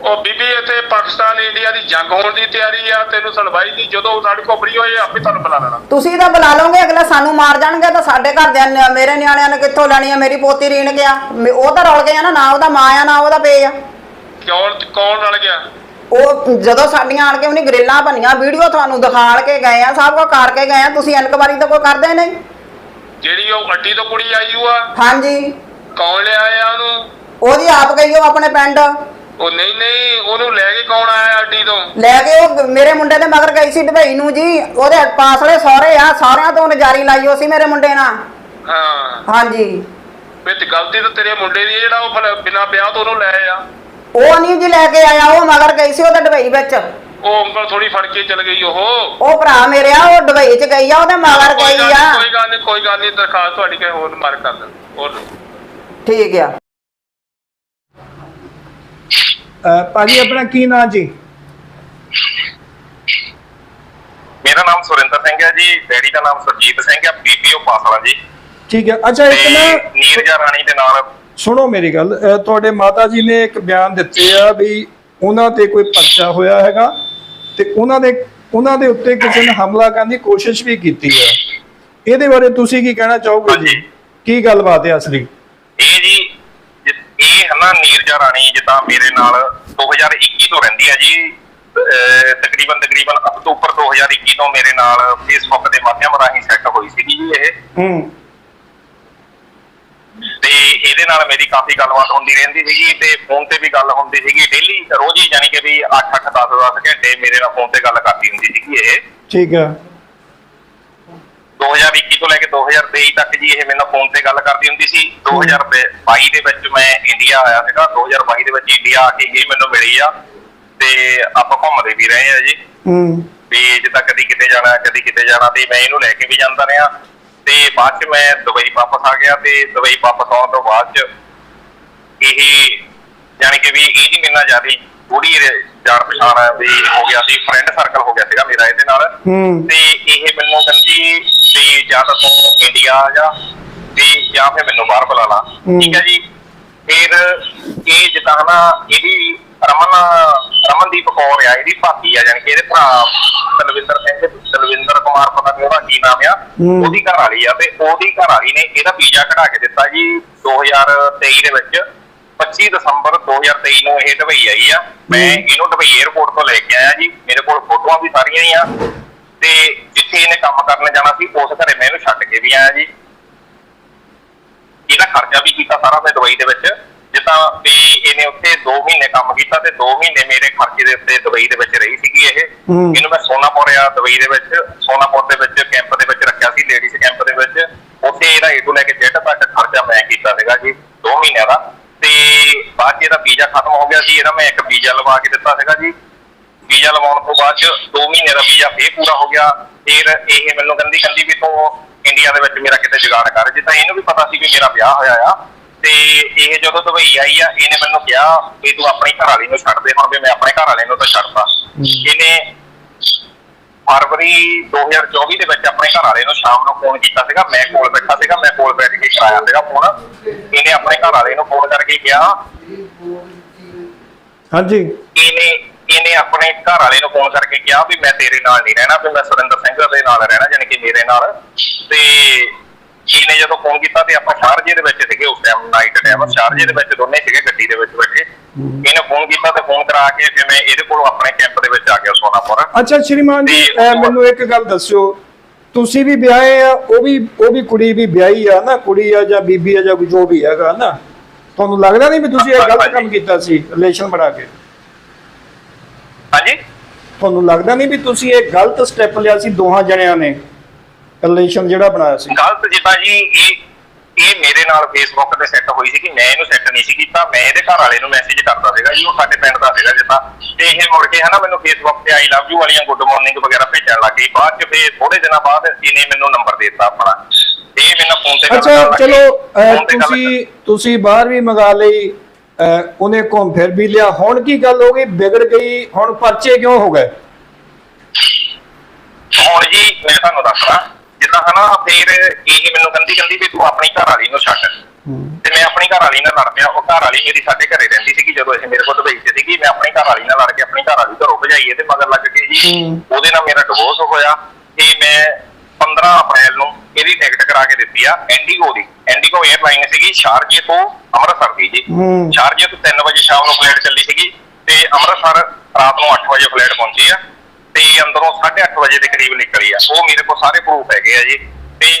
ਉਹ ਬੀਬੀ ਇੱਥੇ ਪਾਕਿਸਤਾਨ ਇੰਡੀਆ ਦੀ ਜੰਗ ਹੋਣ ਦੀ ਤਿਆਰੀ ਆ ਤੈਨੂੰ ਸੁਣਵਾਈ ਦੀ ਜਦੋਂ ਸਾਡੇ ਕੋਲ ਫਰੀ ਹੋਏ ਆਪੇ ਤੁਹਾਨੂੰ ਬੁਲਾ ਲੈਣਾ। ਤੁਸੀਂ ਤਾਂ ਬੁਲਾ ਲਓਗੇ ਅਗਲੇ ਸਾਨੂੰ ਮਾਰ ਜਾਣਗੇ ਤਾਂ ਸਾਡੇ ਘਰਦਿਆਂ ਨੇ ਮੇਰੇ ਨਿਆਣਿਆਂ ਨੇ ਕਿੱਥੋਂ ਲੈਣੀ ਆ? ਮੇਰੀ ਪੋਤੀ ਰੀਣ ਗਿਆ। ਮੇ- ਉਹ ਤਾਂ ਰੁਲ ਗਿਆ ਨਾ ਨਾ ਉਹਦਾ ਮਾਂ ਆ ਨਾ ਉਹਦਾ ਪੇ ਆ। ਕੌਣ ਕੌਣ ਰਲ ਗਿਆ? ਉਹ ਜਦੋਂ ਸਾਡੀਆਂ ਆਣ ਕੇ ਉਹਨੇ ਗ੍ਰਿਲਾਂ ਬਣੀਆਂ ਵੀਡੀਓ ਤੁਹਾਨੂੰ ਦਿਖਾੜ ਕੇ ਗਏ ਆ ਸਭ ਕੁਝ ਕਰਕੇ ਗਏ ਆ ਤੁਸੀਂ ਇਨਕੁਆਰੀ ਤਾਂ ਕੋਈ ਕਰਦੇ ਨਹੀਂ। ਜਿਹੜੀ ਉਹ ਅੱਡੀ ਤੋਂ ਕੁੜੀ ਆਈ ਹੋਆ। ਹਾਂਜੀ। ਕੌਣ ਲਿਆ ਆ ਉਹਨੂੰ? ਉਹਦੀ ਆਪ ਗਈ ਉਹ ਆਪਣੇ ਪਿੰਡ। ਉਹ ਨਹੀਂ ਨਹੀਂ ਉਹਨੂੰ ਲੈ ਕੇ ਕੌਣ ਆਇਆ ਅੱਡੀ ਤੋਂ? ਲੈ ਕੇ ਉਹ ਮੇਰੇ ਮੁੰਡੇ ਦੇ ਮਗਰ ਗਈ ਸੀ ਦੁਬਈ ਨੂੰ ਜੀ। ਉਹਦੇ ਪਾਸਲੇ ਸਹੁਰੇ ਆ ਸਹੁਰਿਆਂ ਤੋਂ ਨਜਾਰੀ ਲਾਈ ਉਹ ਸੀ ਮੇਰੇ ਮੁੰਡੇ ਨਾਲ। ਹਾਂ। ਹਾਂਜੀ। ਵੀ ਤੇ ਗਲਤੀ ਤਾਂ ਤੇਰੇ ਮੁੰਡੇ ਦੀ ਹੈ ਜਿਹੜਾ ਉਹ ਫਿਰ ਬਿਨਾਂ ਵਿਆਹ ਤੋਂ ਉਹਨੂੰ ਲੈ ਆ ਉਹ ਨਹੀਂ ਜੀ ਲੈ ਕੇ ਆਇਆ ਉਹ ਮਗਰ ਗਈ ਸੀ ਉਹਦੇ ਦੁਬਈ ਵਿੱਚ। ਉਹ ਉਂਗਲ ਥੋੜੀ ਫੜ ਕੇ ਚਲ ਗਈ ਉਹ। ਉਹ ਭਰਾ ਮੇਰੇ ਆ ਉਹ ਦੁਬਈ ਚ ਗਈ ਆ ਉਹਦੇ ਮਗਰ ਕੋਈ ਗਈ ਗੱਲ ਆ। ਨੀ, ਕੋਈ ਗੱਲ ਨਹੀਂ ਕੋਈ ਗੱਲ ਨਹੀਂ ਦਰਖਾਸਤ ਤੁਹਾਡੀ ਕਿਸੇ ਹੋਰ ਨੂੰ ਮਾਰਕ ਕਰ ਦੇ ਹੋਰ ਠੀਕ ਆ। ਅਹ ਭਾਜੀ ਆਪਣਾ ਕੀ ਨਾਂ ਜੀ? ਮੇਰਾ ਨਾਮ ਸੁਰਿੰਦਰ ਸਿੰਘ ਹੈ ਜੀ ਡੈਡੀ ਦਾ ਨਾਮ ਸੁਰਜੀਤ ਸਿੰਘ ਹੈ ਪੀਪੀਓ ਪਾਸਲਾ ਜੀ। ਠੀਕ ਹੈ। ਅੱਛਾ ਇੱਕ ਤੇ ਨਾ ਨੀਰਜਾ ਰਾਣੀ ਦੇ ਨਾਲ ਸੁਣੋ ਮੇਰੀ ਗੱਲ ਅਹ ਤੁਹਾਡੇ ਮਾਤਾ ਜੀ ਨੇ ਇੱਕ ਬਿਆਨ ਦਿੱਤੇ ਆ ਵੀ ਉਹਨਾਂ ਤੇ ਕੋਈ ਪਰਚਾ ਹੋਇਆ ਹੈਗਾ ਤੇ ਉਹਨਾਂ ਦੇ ਉਹਨਾਂ ਦੇ ਉੱਤੇ ਕਿਸੇ ਨੇ ਹਮਲਾ ਕਰਨ ਦੀ ਕੋਸ਼ਿਸ਼ ਵੀ ਕੀਤੀ ਹੈ। ਇਹਦੇ ਬਾਰੇ ਤੁਸੀਂ ਕੀ ਕਹਿਣਾ ਚਾਹੋਗੇ ਜੀ? ਹਾਂਜੀ। ਕੀ ਗੱਲਬਾਤ ਹੈ ਅਸਲੀ? ਇਹ ਜੀ ਇਹ ਹੈ ਨਾ ਨੀਰਜਾ ਰਾਣੀ ਜਿੱਦਾਂ ਮੇਰੇ ਨਾਲ 2021 ਤੋਂ ਰਹਿੰਦੀ ਹੈ ਜੀ। ਤਕਰੀਬਨ ਤਕਰੀਬਨ ਅਕਤੂਬਰ 2021 ਤੋਂ ਮੇਰੇ ਨਾਲ ਫੇਸਬੁੱਕ ਦੇ ਮਾਧਿਅਮ ਰਾਹੀਂ ਸੈੱਟ ਹੋਈ ਸੀਗੀ ਜੀ ਇਹ। ਹੂੰ। ਤੇ ਇਹਦੇ ਨਾਲ ਮੇਰੀ ਕਾਫੀ ਗੱਲਬਾਤ ਹੁੰਦੀ ਰਹਿੰਦੀ ਸੀਗੀ ਤੇ ਫੋਨ ਤੇ ਵੀ ਗੱਲ ਹੁੰਦੀ ਸੀਗੀ ਡੇਲੀ ਰੋਜ਼ ਹੀ ਯਾਨੀ ਕਿ ਵੀ 8 8 10 10 ਘੰਟੇ ਮੇਰੇ ਨਾਲ ਫੋਨ ਤੇ ਗੱਲ ਕਰਦੀ ਹੁੰਦੀ ਸੀਗੀ ਇਹ। ਠੀਕ ਹੈ। 2021 ਤੋਂ ਲੈ ਕੇ 2023 ਤੱਕ ਜੀ ਇਹ ਮੈਨੂੰ ਫੋਨ ਤੇ ਗੱਲ ਕਰਦੀ ਹੁੰਦੀ ਸੀ। 2022 ਦੇ ਵਿੱਚ ਮੈਂ ਇੰਡੀਆ ਆਇਆ ਸੀਗਾ। 2022 ਦੇ ਵਿੱਚ ਇੰਡੀਆ ਆ ਕੇ ਇਹ ਮੈਨੂੰ ਮਿਲੀ ਆ। ਤੇ ਆਪਾਂ ਘੁੰਮਦੇ ਵੀ ਰਹੇ ਆ ਜੀ। ਹੂੰ। ਵੀ ਜਿੱਦਾਂ ਕਦੀ ਕਿਤੇ ਜਾਣਾ ਕਦੀ ਕਿਤੇ ਜਾਣਾ ਤੇ ਮੈਂ ਇਹਨੂੰ ਲੈ ਕੇ ਵੀ ਜਾਂਦਾ ਰਿਹਾ। ਤੇ ਬਾਅਦ ਚ ਮੈਂ ਦੁਬਈ ਵਾਪਸ ਆ ਗਿਆ ਤੇ ਦੁਬਈ ਵਾਪਸ ਆਉਣ ਤੋਂ ਬਾਅਦ ਚ ਇਹ ਯਾਨੀ ਕਿ ਵੀ ਇਹਦੀ ਮੇਰੇ ਨਾਲ ਜ਼ਿਆਦਾ ਥੋੜੀ ਜਾਣ ਪਛਾਣ ਵੀ ਹੋ ਗਿਆ ਸੀ। ਫਰੈਂਡ ਸਰਕਲ ਹੋ ਗਿਆ ਸੀਗਾ ਮੇਰਾ ਇਹਦੇ ਨਾਲ। ਹੂੰ। ਤੇ ਇਹ ਮੈਨੂੰ ਕਹਿੰਦੀ ਵੀ ਜਾਂ ਤਾਂ ਤੂੰ ਇੰਡੀਆ ਆ ਜਾ ਤੇ ਜਾਂ ਫਿਰ ਮੈਨੂੰ ਬਾਹਰ ਬੁਲਾ ਲਾ। ਠੀਕ ਹੈ ਜੀ? ਫਿਰ ਇਹ ਜਿੱਦਾਂ ਨਾ ਇਹਦੀ ਰਮਨ ਰਮਨਦੀਪ ਕੌਰ ਆ ਇਹਦੀ ਭਾਬੀ ਆ ਕਿ ਇਹਦੇ ਭਰਾ ਤਲਵਿੰਦਰ ਸਿੰਘ ਤਲਵਿੰਦਰ ਕੁਮਾਰ ਪਤਾ ਨਹੀਂ ਉਹਦਾ ਕੀ ਨਾਮ ਆ। ਉਹਦੀ ਘਰ ਵਾਲੀ ਆ ਤੇ ਉਹਦੀ ਘਰ ਵਾਲੀ ਨੇ ਇਹਦਾ ਵੀਜ਼ਾ ਕਢਾ ਕੇ ਦਿੱਤਾ ਜੀ 2023 ਦੇ ਵਿੱਚ। 25 ਦਸੰਬਰ 2023 ਨੂੰ ਇਹ ਦੁਬਈ ਆਈ ਆ। ਮੈਂ ਇਹਨੂੰ ਦੁਬਈ 에ਅਰਪੋਰਟ ਤੋਂ ਲੈ ਕੇ ਆਇਆ ਜੀ। ਮੇਰੇ ਕੋਲ ਫੋਟੋਆਂ ਵੀ ਸਾਰੀਆਂ ਹੀ ਆ। ਤੇ ਜਿੱਥੇ ਇਹਨੇ ਕੰਮ ਕਰਨ ਜਾਣਾ ਸੀ ਉਸ ਘਰੇ ਮੈਂ ਇਹਨੂੰ ਛੱਡ ਕੇ ਵੀ ਆਇਆ ਜੀ। ਇਹਦਾ ਖਰਚਾ ਵੀ ਕੀਤਾ ਸਾਰਾ ਮੈਂ ਦੁਬਈ ਦੇ ਵਿੱਚ। ਜਿੱਦਾਂ ਵੀ ਇਹਨੇ ਉੱਥੇ 2 ਮਹੀਨੇ ਕੰਮ ਕੀਤਾ ਤੇ 2 ਮਹੀਨੇ ਮੇਰੇ ਖਰਚੇ ਦੇ ਉੱਤੇ ਦੁਬਈ ਦੇ ਵਿੱਚ ਰਹੀ ਸੀਗੀ ਇਹ। ਇਹਨੂੰ ਮੈਂ ਸੋਨਾਪੁਰ ਆ ਦੁਬਈ ਦੇ ਵਿੱਚ ਸੋਨਾਪੁਰ ਦੇ ਵਿੱਚ ਕੈਂਪ ਦੇ ਵਿੱਚ ਰੱਖਿਆ ਸੀ ਲੇਡੀਜ਼ ਕੈਂਪ ਦੇ ਵਿੱਚ। ਉੱਥੇ ਇਹਦਾ ਏ ਤੋਂ ਲੈ ਕੇ ਜੈਟ ਤੱਕ ਖਰਚਾ ਮੈਂ ਕੀਤਾ ਸੀਗਾ ਜੀ 2 ਮਹੀਨਿਆਂ ਦਾ। ਤੇ ਬਾਅਦ ਇਹਦਾ ਵੀਜ਼ਾ ਖਤਮ ਹੋ ਗਿਆ ਸੀ ਇਹਦਾ ਮੈਂ ਇੱਕ ਵੀਜ਼ਾ ਲਵਾ ਕੇ ਦਿੱਤਾ ਸੀਗਾ ਜੀ। ਵੀਜ਼ਾ ਲਵਾਉਣ ਤੋਂ ਬਾਅਦ 'ਚ 2 ਮਹੀਨੇ ਦਾ ਵੀਜ਼ਾ ਫੇਰ ਪੂਰਾ ਹੋ ਗਿਆ ਫਿਰ ਇਹ ਮੈਨੂੰ ਕਹਿੰਦੀ ਕਹਿੰਦੀ ਵੀ ਤੂੰ ਇੰਡੀਆ ਦੇ ਵਿੱਚ ਮੇਰਾ ਕਿਤੇ ਜੁਗਾੜ ਕਰ। ਜਿੱਦਾਂ ਇਹਨੂੰ ਵੀ ਪਤਾ ਸੀ ਵੀ ਮੇਰਾ ਵਿਆਹ ਹੋਇਆ ਆ ਤੇ ਇਹ ਜਦੋਂ ਦੁਬਈ ਆਈ ਆ ਇਹਨੇ ਮੈਨੂੰ ਕਿਹਾ ਵੀ ਤੂੰ ਆਪਣੀ ਘਰ ਵਾਲੀ ਨੂੰ ਛੱਡ ਦੇ ਹੁਣ ਵੀ ਮੈਂ ਆਪਣੇ ਘਰ ਵਾਲੇ ਨੂੰ ਤਾਂ ਛੱਡਤਾ ਇਹਨੇ ਫਰਵਰੀ 2024 ਦੇ ਵਿੱਚ ਆਪਣੇ ਘਰ ਵਾਲੇ ਨੂੰ ਸ਼ਾਮ ਨੂੰ ਫੋਨ ਕੀਤਾ ਸੀਗਾ ਮੈਂ ਕੋਲ ਬੈਠਾ ਸੀਗਾ ਮੈਂ ਕੋਲ ਬੈਠ ਕੇ ਕਰਾਇਆ ਸੀਗਾ ਫੋਨ ਇਹਨੇ ਆਪਣੇ ਘਰ ਵਾਲੇ ਨੂੰ ਫੋਨ ਕਰਕੇ ਕਿਹਾ ਹਾਂਜੀ। ਇਹਨੇ ਇਹਨੇ ਆਪਣੇ ਘਰ ਵਾਲੇ ਨੂੰ ਫੋਨ ਕਰਕੇ ਕਿਹਾ ਵੀ ਮੈਂ ਤੇਰੇ ਨਾਲ ਨਹੀਂ ਰਹਿਣਾ ਵੀ ਮੈਂ ਸੁਰਿੰਦਰ ਸਿੰਘ ਦੇ ਨਾਲ ਰਹਿਣਾ ਜਾਣੀ ਕਿ ਮੇਰੇ ਨਾਲ। ਤੇ ਇਹਨੇ ਜਦੋਂ ਫੋਨ ਕੀਤਾ ਤੇ ਆਪਾਂ ਸ਼ਾਰਜੇ ਦੇ ਵਿੱਚ ਸੀਗੇ ਉਸ ਟਾਈਮ ਨਾਈਟ ਟਾਈਮ ਸ਼ਾਰਜੇ ਦੇ ਵਿੱਚ ਦੋਨੇ ਸੀਗੇ ਗੱਡੀ ਦੇ ਵਿੱਚ ਬੈਠੇ। ਇਹਨੇ ਫੋਨ ਕੀਤਾ ਤੇ ਫੋਨ ਕਰਾ ਕੇ ਫਿਰ ਮੈਂ ਇਹਦੇ ਕੋਲ ਆਪਣੇ ਕੈਂਪ ਦੇ ਵਿੱਚ ਆ ਗਿਆ ਸੋਨਾਪੁਰ। ਅੱਛਾ ਸ਼੍ਰੀਮਾਨ ਜੀ ਮੈਨੂੰ ਇੱਕ ਗੱਲ ਦੱਸਿਓ। ਤੁਸੀਂ ਵੀ ਵਿਆਹੇ ਆ ਉਹ ਵੀ ਉਹ ਵੀ ਕੁੜੀ ਵੀ ਵਿਆਹੀ ਆ ਨਾ ਕੁੜੀ ਆ ਜਾਂ ਬੀਬੀ ਆ ਜਾਂ ਜੋ ਵੀ ਹੈਗਾ ਨਾ। ਤੁਹਾਨੂੰ ਲੱਗਦਾ ਨਹੀਂ ਵੀ ਤੁਸੀਂ ਇਹ ਗਲਤ ਕੰਮ ਕੀਤਾ ਸੀ ਰਿਲੇਸ਼ਨ ਬਣਾ ਕੇ? ਹਾਂਜੀ? ਤੁਹਾਨੂੰ ਲੱਗਦਾ ਨਹੀਂ ਵੀ ਤੁਸੀਂ ਇਹ ਗਲਤ ਸਟੈਪ ਲਿਆ ਸੀ ਦੋਹਾਂ ਜਣਿਆਂ ਨੇ? ਰਿਲੇਸ਼ਨ ਜਿਹੜਾ ਬਣਾਇਆ ਸੀ। ਗਲਤ ਜਿੱਦਾਂ ਜੀ ਇਹ ਇਹ ਮੇਰੇ ਨਾਲ ਫੇਸਬੁੱਕ ਤੇ ਸੈੱਟ ਹੋਈ ਸੀ ਕਿ ਮੈਂ ਇਹਨੂੰ ਸੈੱਟ ਨਹੀਂ ਸੀ ਕੀਤਾ ਮੈਂ ਇਹਦੇ ਘਰ ਵਾਲੇ ਨੂੰ ਮੈਸੇਜ ਕਰਦਾ ਸੀਗਾ ਜੀ ਉਹ ਸਾਡੇ ਪਿੰਡ ਦਾ ਸੀਗਾ ਜਿੱਦਾਂ ਤੇ। ਇਹ ਮੁੜ ਕੇ ਹਨਾ ਮੈਨੂੰ ਫੇਸਬੁੱਕ ਤੇ ਆਈ ਲਵ ਯੂ ਵਾਲੀਆਂ ਗੁੱਡ ਮਾਰਨਿੰਗ ਵਗੈਰਾ ਭੇਜਣ ਲੱਗ ਗਈ। ਬਾਅਦ ਚ ਫੇਰ ਥੋੜੇ ਦਿਨਾਂ ਬਾਅਦ ਇਹਨੇ ਮੈਨੂੰ ਨੰਬਰ ਦੇ ਦਿੱਤਾ ਆਪਣਾ। ਇਹ ਮੈਨੂੰ ਫੋਨ ਤੇ ਅੱਛਾ ਚਲੋ ਤੁਸੀਂ ਤੁਸੀਂ ਬਾਹਰ ਵੀ ਮੰਗਾ ਲਈ। ਉਹਨੇ ਘੁੰਮ ਫਿਰ ਵੀ ਲਿਆ। ਹੁਣ ਕੀ ਗੱਲ ਹੋ ਗਈ? ਵਿਗੜ ਗਈ। ਹੁਣ ਪਰਚੇ ਕਿਉਂ ਹੋ ਗਏ? ਹੁਣ ਜੀ ਮੈਂ ਤੁਹਾਨੂੰ ਦੱਸਦਾ ਜਿੱਦਾਂ ਹਨਾ ਫੇਰ ਇਹ ਮੈਨੂੰ ਕਹਿੰਦੀ ਕਹਿੰਦੀ ਵੀ ਤੂੰ ਆਪਣੀ ਘਰ ਵਾਲੀ ਨੂੰ ਛੱਡ। ਤੇ ਮੈਂ ਆਪਣੀ ਘਰ ਵਾਲੀ ਨਾਲ ਲੜ ਪਿਆ। ਉਹ ਘਰ ਵਾਲੀ ਮੇਰੀ ਸਾਡੇ ਘਰੇ ਰਹਿੰਦੀ ਸੀਗੀ ਜਦੋਂ ਇਹ ਮੇਰੇ ਕੋਲ ਦੁਬਈ 'ਚ ਸੀਗੀ। ਮੈਂ ਆਪਣੀ ਘਰ ਵਾਲੀ ਨਾਲ ਲੜ ਕੇ ਆਪਣੀ ਘਰ ਵਾਲੀ ਘਰੋਂ ਭਜਾਈ ਤੇ ਮਗਰ ਲੱਗ ਕੇ ਜੀ ਉਹਦੇ ਨਾਲ ਮੇਰਾ ਡਿਵੋਰਸ ਹੋਇਆ। ਤੇ ਮੈਂ 15 ਅਪ੍ਰੈਲ ਨੂੰ ਇਹਦੀ ਟਿਕਟ ਕਰਾ ਕੇ ਦਿੱਤੀ ਆ ਇੰਡੀਗੋ ਦੀ। ਇੰਡੀਗੋ 에ਅਰਲਾਈਨ ਸੀਗੀ ਸ਼ਾਰਜੇ ਤੋਂ ਅੰਮ੍ਰਿਤਸਰ ਦੀ ਜੀ। ਸ਼ਾਰਜੇ ਤੋਂ 3 ਵਜੇ ਸ਼ਾਮ ਨੂੰ ਫਲਾਈਟ ਚੱਲੀ ਸੀਗੀ ਤੇ ਅੰਮ੍ਰਿਤਸਰ ਰਾਤ ਨੂੰ 8 ਵਜੇ ਫਲਾਈਟ ਪਹੁੰਚੀ ਆ ਤੇ ਅੰਦਰੋਂ 8:30 ਵਜੇ ਦੇ ਕਰੀਬ ਨਿਕਲੀ ਆ। ਉਹ ਮੇਰੇ ਕੋਲ ਸਾਰੇ ਪ੍ਰੂਫ ਹੈਗੇ ਆ ਜੀ। ਤੇ